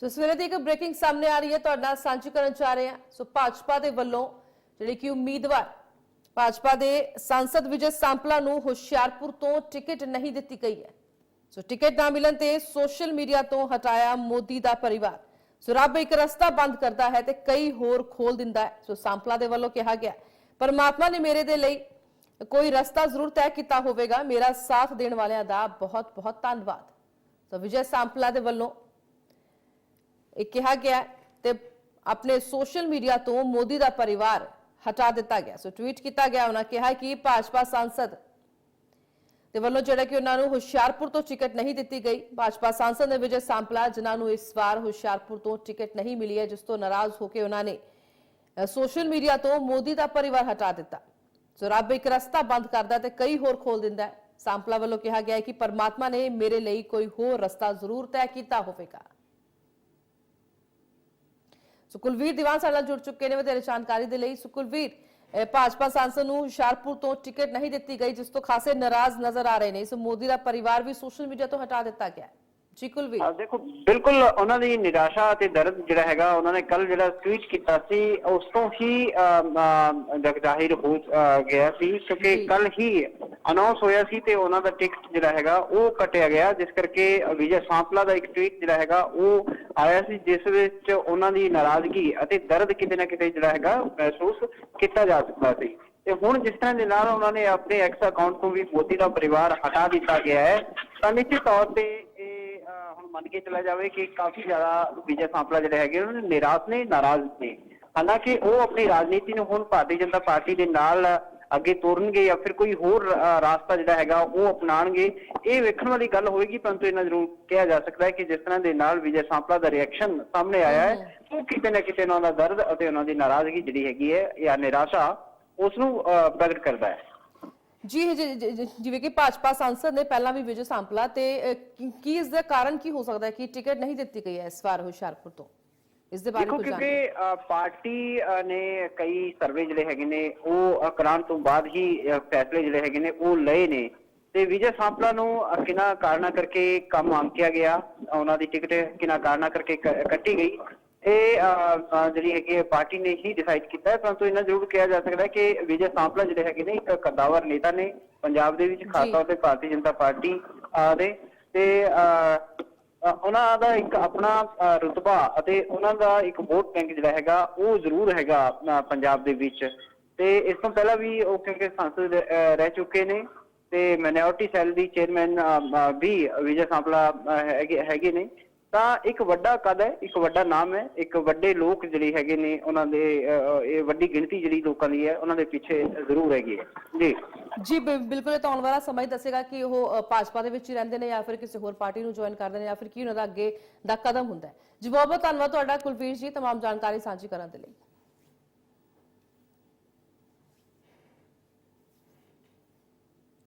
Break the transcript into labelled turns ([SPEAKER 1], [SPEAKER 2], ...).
[SPEAKER 1] ਸੋ ਇਸ ਵੇਲੇ ਦੀ ਇੱਕ ਬ੍ਰੇਕਿੰਗ ਸਾਹਮਣੇ ਆ ਰਹੀ ਹੈ, ਤੁਹਾਡਾ ਸਾਂਝੀ ਕਰਨ ਜਾ ਰਹੇ ਹਾਂ। ਸੋ ਭਾਜਪਾ ਦੇ ਵੱਲੋਂ ਜਿਹੜੇ ਕਿ ਉਮੀਦਵਾਰ ਭਾਜਪਾ ਦੇ ਸੰਸਦ ਵਿਜੇ ਸਾਂਪਲਾ ਨੂੰ ਹੁਸ਼ਿਆਰਪੁਰ ਤੋਂ ਟਿਕਟ ਨਹੀਂ ਦਿੱਤੀ ਗਈ ਹੈ। ਸੋ ਟਿਕਟ ਨਾ ਮਿਲਣ ਤੇ ਸੋਸ਼ਲ ਮੀਡੀਆ ਤੋਂ ਹਟਾਇਆ ਮੋਦੀ ਦਾ ਪਰਿਵਾਰ। ਸੋ ਰੱਬ ਇੱਕ ਰਸਤਾ ਬੰਦ ਕਰਦਾ ਹੈ ਤੇ ਕਈ ਹੋਰ ਖੋਲ ਦਿੰਦਾ ਹੈ। ਸੋ ਸਾਂਪਲਾ ਦੇ ਵੱਲੋਂ ਕਿਹਾ ਗਿਆ, ਪਰਮਾਤਮਾ ਨੇ ਮੇਰੇ ਦੇ ਲਈ ਕੋਈ ਰਸਤਾ ਜ਼ਰੂਰ ਤੈਅ ਕੀਤਾ ਹੋਵੇਗਾ। ਮੇਰਾ ਸਾਥ ਦੇਣ ਵਾਲਿਆਂ ਦਾ ਬਹੁਤ ਬਹੁਤ ਧੰਨਵਾਦ। ਸੋ ਵਿਜੇ ਸਾਂਪਲਾ ਦੇ ਵੱਲੋਂ ਇਹ ਕਿਹਾ ਗਿਆ ਤੇ ਆਪਣੇ ਸੋਸ਼ਲ ਮੀਡੀਆ ਤੋਂ ਮੋਦੀ ਦਾ ਪਰਿਵਾਰ ਹਟਾ ਦਿੱਤਾ ਗਿਆ। ਸੋ ਟਵੀਟ ਕੀਤਾ ਗਿਆ, ਉਹਨਾਂ ਕਿਹਾ ਕਿ ਭਾਜਪਾ ਸੰਸਦ ਦੇ ਵੱਲੋਂ ਜਿਹੜਾ ਕਿ ਉਹਨਾਂ ਨੂੰ ਹੁਸ਼ਿਆਰਪੁਰ ਤੋਂ ਟਿਕਟ ਨਹੀਂ ਦਿੱਤੀ ਗਈ। ਭਾਜਪਾ ਸੰਸਦ ਨੇ ਵਿਜੇ ਸਾਂਪਲਾ, ਜਿਨ੍ਹਾਂ ਨੂੰ ਇਸ ਵਾਰ ਹੁਸ਼ਿਆਰਪੁਰ ਤੋਂ ਟਿਕਟ ਨਹੀਂ ਮਿਲੀ ਹੈ, ਜਿਸ ਤੋਂ ਨਾਰਾਜ਼ ਹੋ ਕੇ ਉਹਨਾਂ ਨੇ ਸੋਸ਼ਲ ਮੀਡੀਆ ਤੋਂ ਮੋਦੀ ਦਾ ਪਰਿਵਾਰ ਹਟਾ ਦਿੱਤਾ। ਸੋ ਰੱਬ ਇੱਕ ਰਸਤਾ ਬੰਦ ਕਰਦਾ ਤੇ ਕਈ ਹੋਰ ਖੋਲ ਦਿੰਦਾ ਹੈ। ਸੰਪਲਾ ਵੱਲੋਂ ਕਿਹਾ ਗਿਆ ਹੈ ਕਿ ਪਰਮਾਤਮਾ ਨੇ ਮੇਰੇ ਲਈ ਕੋਈ ਹੋਰ ਰਸਤਾ ਜ਼ਰੂਰ ਤੈਅ ਕੀਤਾ ਹੋਵੇਗਾ। ਸੋ ਕੁਲਵੀਰ ਦੀਵਾਨ ਸਾਡੇ ਨਾਲ ਜੁੜ ਚੁੱਕੇ ਨੇ ਵਧੇਰੇ ਜਾਣਕਾਰੀ ਦੇ ਲਈ ਸੋ ਕੁਲਵੀਰ ਭਾਜਪਾ ਸੰਸਦ ਨੂੰ ਹੁਸ਼ਿਆਰਪੁਰ ਤੋਂ ਟਿਕਟ ਨਹੀਂ ਦਿੱਤੀ ਗਈ ਜਿਸ ਤੋਂ ਖਾਸੇ ਨਾਰਾਜ਼ ਨਜ਼ਰ ਆ ਰਹੇ ਨੇ ਸੋ ਮੋਦੀ ਦਾ ਪਰਿਵਾਰ ਵੀ ਸੋਸ਼ਲ ਮੀਡੀਆ ਤੋਂ ਹਟਾ ਦਿੱਤਾ ਗਿਆ ਹੈ। ਜੀ ਕੁਲਵੀਰ
[SPEAKER 2] ਦੇਖੋ ਬਿਲਕੁਲ ਉਹਨਾਂ ਦੀ ਨਿਰਾਸ਼ਾ ਤੇ ਦਰਦ ਜਿਹੜਾ ਹੈਗਾ ਉਹਨਾਂ ਨੇ ਕੱਲ ਜਿਹੜਾ ਟਵੀਟ ਕੀਤਾ ਸੀ ਉਸ ਤੋਂ ਹੀ ਜ਼ਾਹਿਰ ਹੋ ਗਿਆ ਸੀ ਕਿਉਂਕਿ। ਕੱਲ ਹੀ ਅਨਾਉਂਸ ਹੋਇਆ ਸੀ ਤੇ ਉਹਨਾਂ ਦਾ ਟਿਕਟ ਜਿਹੜਾ ਹੈਗਾ, ਉਹ ਕੱਟਿਆ ਗਿਆ, ਜਿਸ ਕਰਕੇ ਵਿਜੇ ਸਾਂਪਲਾ ਦਾ ਇੱਕ ਟਵੀਟ ਜਿਹੜਾ ਹੈਗਾ, ਉਹ ਆਇਆ ਸੀ, ਜਿਸ ਵਿੱਚ ਉਹਨਾਂ ਦੀ ਨਾਰਾਜ਼ਗੀ ਅਤੇ ਦਰਦ ਕਿਤੇ ਨਾ ਕਿਤੇ ਜਿਹੜਾ ਹੈਗਾ ਮਹਿਸੂਸ ਕੀਤਾ ਜਾ ਸਕਦਾ ਸੀ। ਤੇ ਹੁਣ ਜਿਸ ਤਰ੍ਹਾਂ ਦੇ ਨਾਲ ਉਹਨਾਂ ਨੇ ਆਪਣੇ ਐਕਸ ਅਕਾਊਂਟ ਤੋਂ ਵੀ ਮੋਦੀ ਦਾ ਪਰਿਵਾਰ ਹਟਾ ਦਿੱਤਾ ਗਿਆ ਹੈ, ਤਾਂ ਨਿਸ਼ਚਿਤ ਤੌਰ ਤੇ ਇਹ ਹੁਣ ਮੰਨ ਕੇ ਚਲਾ ਜਾਵੇ ਕਿ ਕਾਫੀ ਜ਼ਿਆਦਾ ਵਿਜੇ ਸਾਂਪਲਾ ਜਿਹੜੇ ਹੈਗੇ, ਉਹਨਾਂ ਨੇ ਨਿਰਾਸ਼ ਨੇ, ਨਾਰਾਜ਼ ਨੇ। ਹਾਲਾਂਕਿ ਉਹ ਆਪਣੀ ਰਾਜਨੀਤੀ ਨੂੰ ਹੁਣ ਭਾਰਤੀ ਜਨਤਾ ਪਾਰਟੀ ਦੇ ਨਾਲ ਅੱਗੇ ਤੋਰਨਗੇ ਜਾਂ ਫਿਰ ਕੋਈ ਹੋਰ ਰਾਸਤਾ ਜਿਹੜਾ ਹੈਗਾ ਉਹ ਅਪਣਾਣਗੇ ਇਹ ਵੇਖਣ ਵਾਲੀ ਗੱਲ ਹੋਏਗੀ ਪਰੰਤੂ ਇਹਨਾਂ ਜ਼ਰੂਰ ਕਿਹਾ ਜਾ ਸਕਦਾ ਹੈ ਕਿ ਜਿਸ ਤਰ੍ਹਾਂ ਦੇ ਨਾਲ ਵਿਜੇ ਸਾਂਪਲਾ ਦਾ ਰਿਐਕਸ਼ਨ ਸਾਹਮਣੇ ਆਇਆ ਹੈ ਉਹ ਕਿਤੇ ਨਾ ਕਿਤੇ ਉਹਨਾਂ ਦਾ ਦਰਦ ਅਤੇ ਉਹਨਾਂ ਦੀ ਨਾਰਾਜ਼ਗੀ ਜਿਹੜੀ ਹੈਗੀ ਹੈ ਜਾਂ ਨਿਰਾਸ਼ਾ ਉਸ ਨੂੰ ਪ੍ਰਗਟ ਕਰਦਾ ਹੈ।
[SPEAKER 1] ਜੀ ਜਿਵੇਂ ਕਿ ਭਾਜਪਾ ਸੰਸਦ ਨੇ ਪਹਿਲਾਂ ਵੀ ਵਿਜੇ ਸੰਪਲਾ ਤੇ ਕੀ ਇਸ ਦਾ ਕਾਰਨ ਕੀ ਹੋ ਸਕਦਾ ਹੈ ਕਿ ਟਿਕਟ ਨਹੀਂ ਦਿੱਤੀ ਗਈ ਹੈ ਇਸ ਵਾਰ ਹੁਸ਼ਿਆਰਪੁਰ ਤੋਂ? ਇਸ ਦੇ ਬਾਰੇ ਕੁਝ
[SPEAKER 2] ਕਿਉਂਕਿ ਪਾਰਟੀ ਨੇ ਕਈ ਸਰਵੇ ਜਿਹੜੇ ਹੈਗੇ ਨੇ ਉਹ ਕਰਾਉਣ ਤੋਂ ਬਾਅਦ ਹੀ ਫੈਸਲੇ ਜਿਹੜੇ ਹੈਗੇ ਨੇ ਉਹ ਲਏ ਨੇ ਤੇ ਵਿਜੇ ਸਾਂਪਲਾ ਨੂੰ ਕਿਨਾਂ ਕਾਰਨਾਂ ਕਰਕੇ ਕੰਮ ਆਂਕਿਆ ਗਿਆ ਉਹਨਾਂ ਦੀ ਟਿਕਟ ਕਿਨਾਂ ਕਾਰਨਾਂ ਕਰਕੇ ਕੱਟੀ ਗਈ ਇਹ ਜਿਹੜੀ ਹੈਗੀ ਪਾਰਟੀ ਨੇ ਹੀ ਡਿਸਾਈਡ ਕੀਤਾ ਹੈ ਪਰੰਤੂ ਇਹਨਾਂ ਜ਼ਰੂਰ ਕਿਹਾ ਜਾ ਸਕਦਾ ਹੈ ਕਿ ਵਿਜੇ ਸਾਂਪਲਾ ਜਿਹੜੇ ਹੈਗੇ ਨੇ ਇੱਕ ਕਦਾਵਰ ਨੇਤਾ ਨੇ ਪੰਜਾਬ ਦੇ ਵਿੱਚ ਖਾਸ। ਤੌਰ ਤੇ ਭਾਰਤੀ ਜਨਤਾ ਪਾਰਟੀ ਦੇ ਤੇ ਉਹਨਾਂ ਦਾ ਇੱਕ ਆਪਣਾ ਅ, ਰੁਤਬਾ ਅਤੇ ਉਹਨਾਂ ਦਾ ਇੱਕ ਵੋਟ ਬੈਂਕ ਜਿਹੜਾ ਹੈਗਾ ਉਹ ਜ਼ਰੂਰ ਹੈਗਾ ਪੰਜਾਬ ਦੇ ਵਿੱਚ। ਤੇ ਇਸ ਤੋਂ ਪਹਿਲਾਂ ਵੀ ਉਹ ਕਿਉਂਕਿ ਸੰਸਦ ਰਹਿ ਚੁੱਕੇ ਨੇ ਤੇ ਮਾਈਨੋਰਟੀ ਸੈੱਲ ਦੀ ਚੇਅਰਮੈਨ ਵੀ ਵਿਜੇ ਸਾਂਪਲਾ ਹੈਗੇ ਹੈਗੇ ਨੇ। ਤਾਂ ਇੱਕ ਵੱਡਾ ਕਦ ਹੈ ਇੱਕ ਵੱਡਾ ਨਾਮ ਹੈ ਇੱਕ ਵੱਡੇ ਲੋਕ ਜਿਹੜੇ ਹੈਗੇ ਨੇ ਉਹਨਾਂ ਦੇ ਅ, ਅ, ਇਹ ਵੱਡੀ ਗਿਣਤੀ ਜਿਹੜੀ ਲੋਕਾਂ ਦੀ ਹੈ ਉਹਨਾਂ ਦੇ ਪਿੱਛੇ ਜ਼ਰੂਰ ਹੈਗੀ ਹੈ ਜੀ
[SPEAKER 1] ਜੀ ਬਿ- ਬਿਲਕੁਲ ਇਹ ਤਾਂ ਆਉਣ ਵਾਲਾ ਸਮਾਂ ਹੀ ਦੱਸੇਗਾ ਕਿ ਉਹ ਅ, ਭਾਜਪਾ ਦੇ ਵਿੱਚ ਹੀ ਰਹਿੰਦੇ ਨੇ ਜਾਂ ਫਿਰ ਕਿਸੇ ਹੋਰ ਪਾਰਟੀ ਨੂੰ ਜੁਆਇਨ ਕਰਦੇ ਨੇ ਜਾਂ ਫਿਰ ਕੀ ਉਹਨਾਂ ਦਾ ਅੱਗੇ ਦਾ ਕਦਮ ਹੁੰਦਾ ਹੈ ਜੀ ਬਹੁਤ ਬਹੁਤ ਧੰਨਵਾਦ ਤੁਹਾਡਾ ਕੁਲਵੀਰ ਜੀ तमाम ਜਾਣਕਾਰੀ ਸਾਂਝੀ ਕਰਨ ਦੇ ਲਈ